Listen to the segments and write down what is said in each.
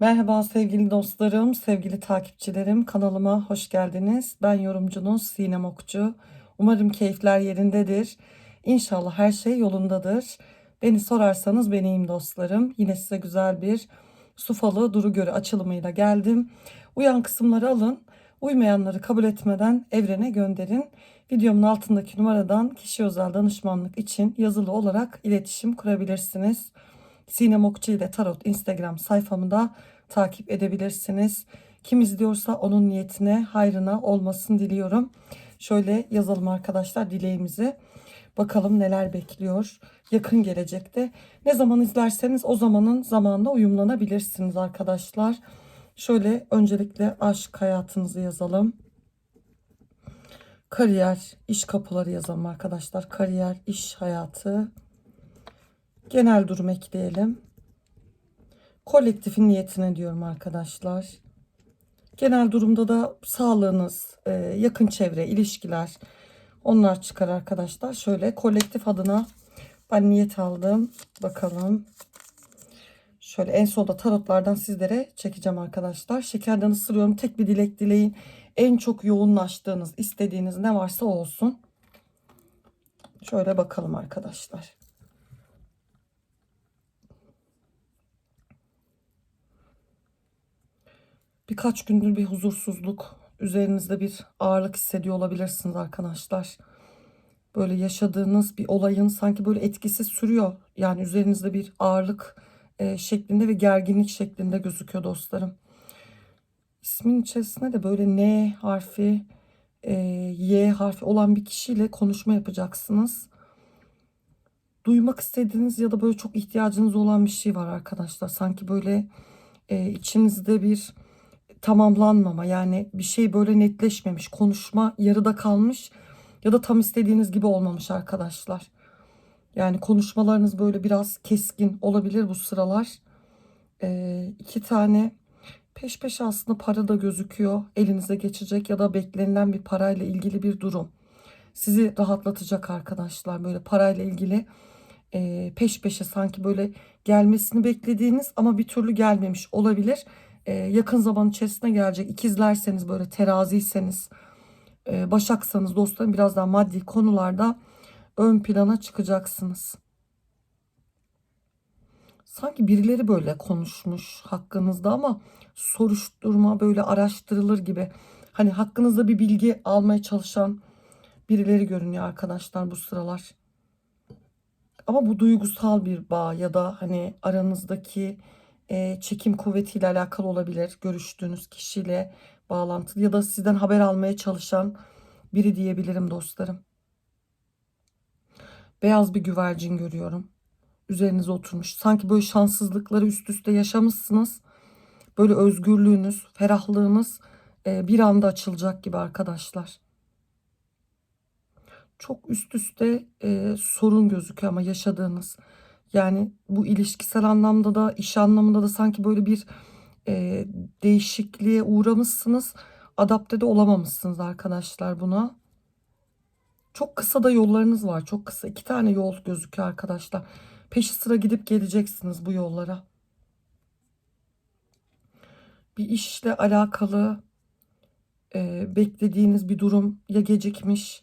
Merhaba sevgili dostlarım, sevgili takipçilerim. Kanalıma hoş geldiniz. Ben yorumcunuz Sinem Okçu. Umarım keyifler yerindedir. İnşallah her şey yolundadır. Beni sorarsanız ben dostlarım. Yine size güzel bir Sufalı Duru Görü açılımıyla geldim. Uyan kısımları alın. Uymayanları kabul etmeden evrene gönderin. Videomun altındaki numaradan kişi özel danışmanlık için yazılı olarak iletişim kurabilirsiniz. Sinem Okçu ile Tarot Instagram sayfamı da takip edebilirsiniz. Kim izliyorsa onun niyetine, hayrına olmasın diliyorum. Şöyle yazalım arkadaşlar dileğimizi. Bakalım neler bekliyor yakın gelecekte. Ne zaman izlerseniz o zamanın zamanla uyumlanabilirsiniz arkadaşlar. Şöyle öncelikle aşk hayatınızı yazalım. Kariyer, iş kapıları yazalım arkadaşlar. Kariyer, iş hayatı. Genel durum ekleyelim. Kolektifin niyetine diyorum arkadaşlar. Genel durumda da sağlığınız, e, yakın çevre, ilişkiler onlar çıkar arkadaşlar. Şöyle kolektif adına ben niyet aldım. Bakalım. Şöyle en sonda tarotlardan sizlere çekeceğim arkadaşlar. Şekerden ısırıyorum. Tek bir dilek dileyin. En çok yoğunlaştığınız, istediğiniz ne varsa olsun. Şöyle bakalım arkadaşlar. Birkaç gündür bir huzursuzluk, üzerinizde bir ağırlık hissediyor olabilirsiniz arkadaşlar. Böyle yaşadığınız bir olayın sanki böyle etkisi sürüyor. Yani üzerinizde bir ağırlık e, şeklinde ve gerginlik şeklinde gözüküyor dostlarım. İsmin içerisinde de böyle N harfi, e, Y harfi olan bir kişiyle konuşma yapacaksınız. Duymak istediğiniz ya da böyle çok ihtiyacınız olan bir şey var arkadaşlar. Sanki böyle e, içinizde bir tamamlanmama yani bir şey böyle netleşmemiş konuşma yarıda kalmış ya da tam istediğiniz gibi olmamış arkadaşlar. Yani konuşmalarınız böyle biraz keskin olabilir bu sıralar. Ee, iki tane peş peşe aslında para da gözüküyor elinize geçecek ya da beklenilen bir parayla ilgili bir durum. Sizi rahatlatacak arkadaşlar böyle parayla ilgili e, peş peşe sanki böyle gelmesini beklediğiniz ama bir türlü gelmemiş olabilir e, yakın zaman içerisinde gelecek. İkizlerseniz böyle teraziyseniz, e, başaksanız dostlarım biraz daha maddi konularda ön plana çıkacaksınız. Sanki birileri böyle konuşmuş hakkınızda ama soruşturma böyle araştırılır gibi. Hani hakkınızda bir bilgi almaya çalışan birileri görünüyor arkadaşlar bu sıralar. Ama bu duygusal bir bağ ya da hani aranızdaki e, çekim kuvvetiyle alakalı olabilir. Görüştüğünüz kişiyle bağlantılı ya da sizden haber almaya çalışan biri diyebilirim dostlarım. Beyaz bir güvercin görüyorum. Üzerinize oturmuş. Sanki böyle şanssızlıkları üst üste yaşamışsınız. Böyle özgürlüğünüz, ferahlığınız e, bir anda açılacak gibi arkadaşlar. Çok üst üste e, sorun gözüküyor ama yaşadığınız. Yani bu ilişkisel anlamda da iş anlamında da sanki böyle bir e, değişikliğe uğramışsınız. Adapte de olamamışsınız arkadaşlar buna. Çok kısa da yollarınız var. Çok kısa. iki tane yol gözüküyor arkadaşlar. Peşi sıra gidip geleceksiniz bu yollara. Bir işle alakalı e, beklediğiniz bir durum ya gecikmiş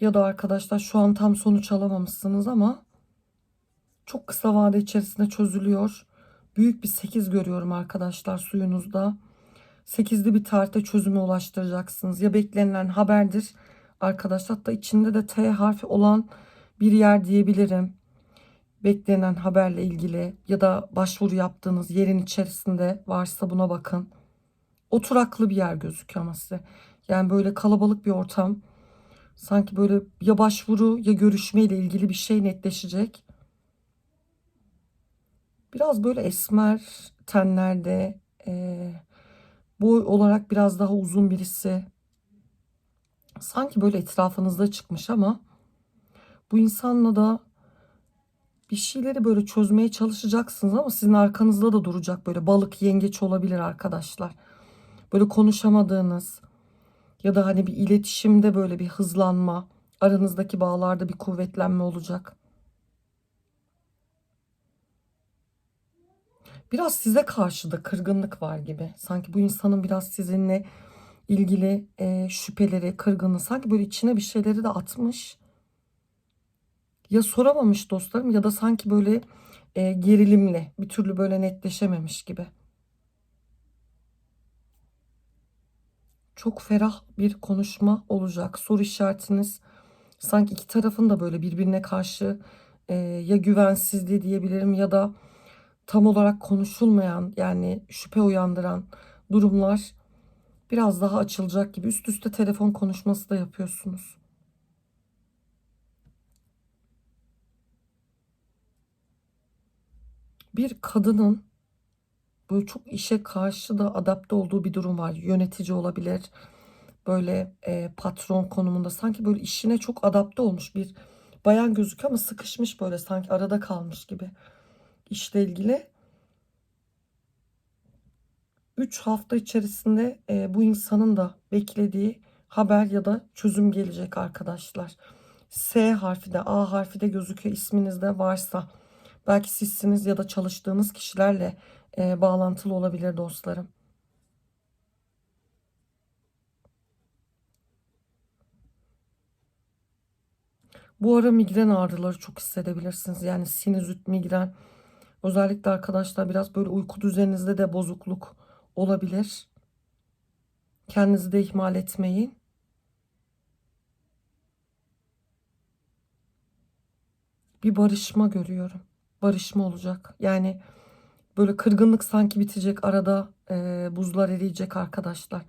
ya da arkadaşlar şu an tam sonuç alamamışsınız ama çok kısa vade içerisinde çözülüyor. Büyük bir 8 görüyorum arkadaşlar suyunuzda. 8'li bir tarihte çözüme ulaştıracaksınız. Ya beklenilen haberdir arkadaşlar. Hatta içinde de T harfi olan bir yer diyebilirim. Beklenen haberle ilgili ya da başvuru yaptığınız yerin içerisinde varsa buna bakın. Oturaklı bir yer gözüküyor ama size. Yani böyle kalabalık bir ortam. Sanki böyle ya başvuru ya görüşme ile ilgili bir şey netleşecek. Biraz böyle esmer tenlerde e, boy olarak biraz daha uzun birisi. Sanki böyle etrafınızda çıkmış ama bu insanla da bir şeyleri böyle çözmeye çalışacaksınız ama sizin arkanızda da duracak böyle balık yengeç olabilir arkadaşlar. Böyle konuşamadığınız ya da hani bir iletişimde böyle bir hızlanma, aranızdaki bağlarda bir kuvvetlenme olacak. Biraz size karşı da kırgınlık var gibi. Sanki bu insanın biraz sizinle ilgili e, şüpheleri, kırgınlığı sanki böyle içine bir şeyleri de atmış. Ya soramamış dostlarım ya da sanki böyle e, gerilimli bir türlü böyle netleşememiş gibi. Çok ferah bir konuşma olacak. Soru işaretiniz sanki iki tarafın da böyle birbirine karşı e, ya güvensizliği diyebilirim ya da tam olarak konuşulmayan yani şüphe uyandıran durumlar biraz daha açılacak gibi üst üste telefon konuşması da yapıyorsunuz. Bir kadının böyle çok işe karşı da adapte olduğu bir durum var. Yönetici olabilir, böyle e, patron konumunda sanki böyle işine çok adapte olmuş bir bayan gözüküyor ama sıkışmış böyle sanki arada kalmış gibi işle ilgili. 3 hafta içerisinde e, bu insanın da beklediği haber ya da çözüm gelecek arkadaşlar. S harfi de A harfi de gözüküyor isminizde varsa belki sizsiniz ya da çalıştığınız kişilerle e, bağlantılı olabilir dostlarım. Bu ara migren ağrıları çok hissedebilirsiniz. Yani sinüzit, migren. Özellikle arkadaşlar biraz böyle uyku düzeninizde de bozukluk olabilir. Kendinizi de ihmal etmeyin. Bir barışma görüyorum. Barışma olacak. Yani böyle kırgınlık sanki bitecek. Arada e, buzlar eriyecek arkadaşlar.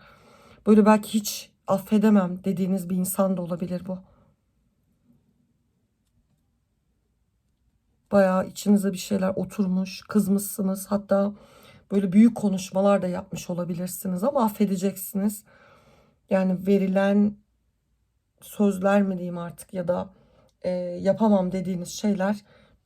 Böyle belki hiç affedemem dediğiniz bir insan da olabilir bu. Bayağı içinize bir şeyler oturmuş, kızmışsınız. Hatta böyle büyük konuşmalar da yapmış olabilirsiniz ama affedeceksiniz. Yani verilen sözler mi diyeyim artık ya da e, yapamam dediğiniz şeyler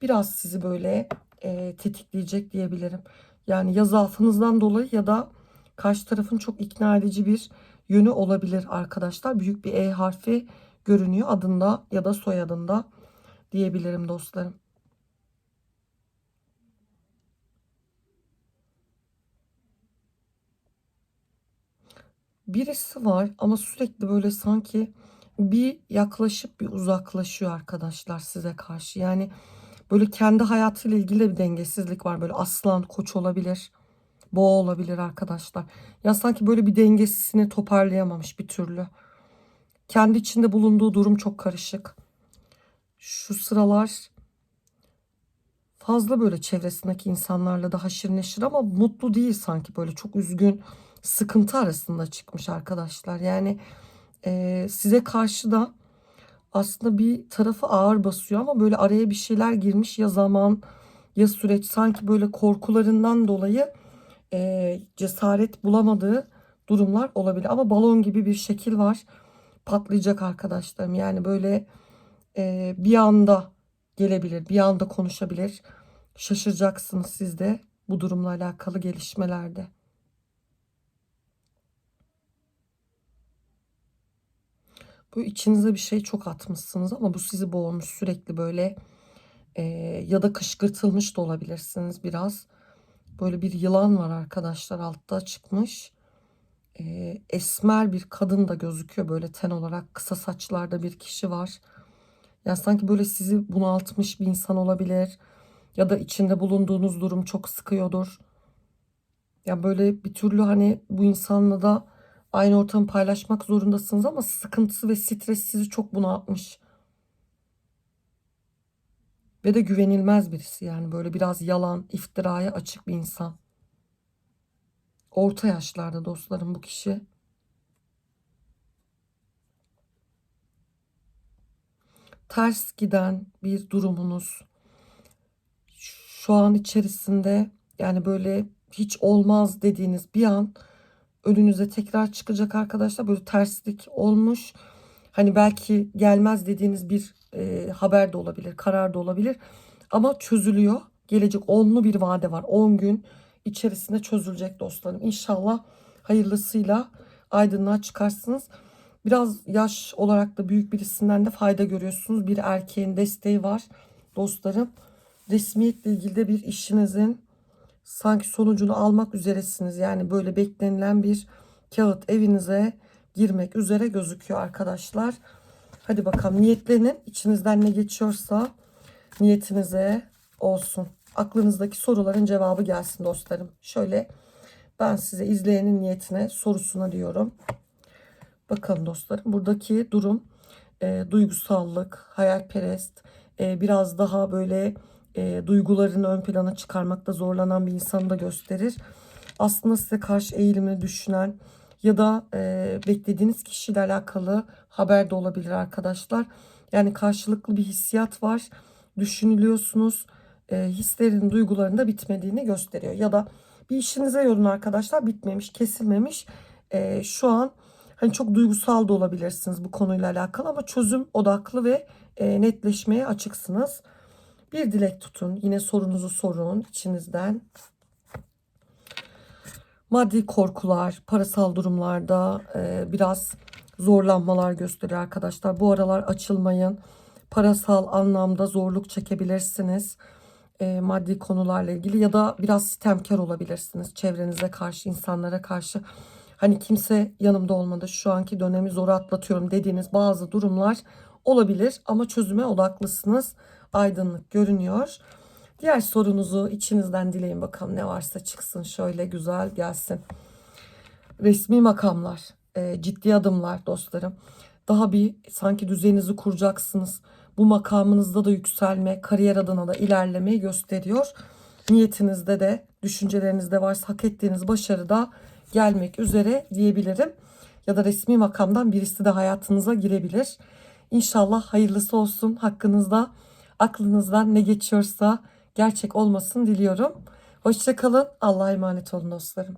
biraz sizi böyle e, tetikleyecek diyebilirim. Yani ya zaafınızdan dolayı ya da karşı tarafın çok ikna edici bir yönü olabilir arkadaşlar. Büyük bir E harfi görünüyor adında ya da soyadında diyebilirim dostlarım. Birisi var ama sürekli böyle sanki bir yaklaşıp bir uzaklaşıyor arkadaşlar size karşı. Yani böyle kendi hayatıyla ilgili bir dengesizlik var. Böyle aslan, koç olabilir, boğa olabilir arkadaşlar. Ya sanki böyle bir dengesini toparlayamamış bir türlü. Kendi içinde bulunduğu durum çok karışık. Şu sıralar fazla böyle çevresindeki insanlarla da haşır neşir ama mutlu değil sanki böyle çok üzgün sıkıntı arasında çıkmış arkadaşlar. Yani e, size karşı da aslında bir tarafı ağır basıyor ama böyle araya bir şeyler girmiş ya zaman ya süreç sanki böyle korkularından dolayı e, cesaret bulamadığı durumlar olabilir. Ama balon gibi bir şekil var patlayacak arkadaşlarım. Yani böyle e, bir anda gelebilir, bir anda konuşabilir. Şaşıracaksınız siz de bu durumla alakalı gelişmelerde. Bu içinize bir şey çok atmışsınız ama bu sizi boğmuş sürekli böyle e, ya da kışkırtılmış da olabilirsiniz biraz. Böyle bir yılan var arkadaşlar altta çıkmış. E, esmer bir kadın da gözüküyor böyle ten olarak kısa saçlarda bir kişi var. Yani sanki böyle sizi bunaltmış bir insan olabilir. Ya da içinde bulunduğunuz durum çok sıkıyordur. Ya böyle bir türlü hani bu insanla da aynı ortamı paylaşmak zorundasınız ama sıkıntısı ve stres sizi çok bunaltmış. Ve de güvenilmez birisi yani böyle biraz yalan, iftiraya açık bir insan. Orta yaşlarda dostlarım bu kişi. Ters giden bir durumunuz. Şu an içerisinde yani böyle hiç olmaz dediğiniz bir an önünüze tekrar çıkacak arkadaşlar. Böyle terslik olmuş. Hani belki gelmez dediğiniz bir e, haber de olabilir, karar da olabilir. Ama çözülüyor. Gelecek onlu bir vade var. 10 gün içerisinde çözülecek dostlarım. İnşallah hayırlısıyla aydınlığa çıkarsınız. Biraz yaş olarak da büyük birisinden de fayda görüyorsunuz. Bir erkeğin desteği var dostlarım. Resmiyetle ilgili de bir işinizin sanki sonucunu almak üzeresiniz. Yani böyle beklenilen bir kağıt evinize girmek üzere gözüküyor arkadaşlar. Hadi bakalım niyetlenin. İçinizden ne geçiyorsa niyetinize olsun. Aklınızdaki soruların cevabı gelsin dostlarım. Şöyle ben size izleyenin niyetine sorusuna diyorum. Bakalım dostlarım buradaki durum e, duygusallık, hayalperest, e, biraz daha böyle e, duygularını ön plana çıkarmakta zorlanan bir insanı da gösterir. Aslında size karşı eğilimini düşünen ya da e, beklediğiniz kişiyle alakalı haber de olabilir arkadaşlar. Yani karşılıklı bir hissiyat var. Düşünülüyorsunuz. E, hislerin, duyguların da bitmediğini gösteriyor. Ya da bir işinize yorun arkadaşlar. Bitmemiş, kesilmemiş. E, şu an hani çok duygusal da olabilirsiniz bu konuyla alakalı ama çözüm odaklı ve e, netleşmeye açıksınız. Bir dilek tutun. Yine sorunuzu sorun içinizden. Maddi korkular, parasal durumlarda e, biraz zorlanmalar gösteriyor arkadaşlar. Bu aralar açılmayın. Parasal anlamda zorluk çekebilirsiniz. E, maddi konularla ilgili ya da biraz sitemkar olabilirsiniz. Çevrenize karşı, insanlara karşı. Hani kimse yanımda olmadı. Şu anki dönemi zor atlatıyorum dediğiniz bazı durumlar olabilir ama çözüme odaklısınız. Aydınlık görünüyor. Diğer sorunuzu içinizden dileyin bakalım ne varsa çıksın şöyle güzel gelsin. Resmi makamlar, e, ciddi adımlar dostlarım. Daha bir sanki düzeninizi kuracaksınız. Bu makamınızda da yükselme, kariyer adına da ilerlemeyi gösteriyor. Niyetinizde de, düşüncelerinizde varsa hak ettiğiniz başarı da gelmek üzere diyebilirim. Ya da resmi makamdan birisi de hayatınıza girebilir. İnşallah hayırlısı olsun hakkınızda aklınızdan ne geçiyorsa gerçek olmasın diliyorum. Hoşçakalın. Allah'a emanet olun dostlarım.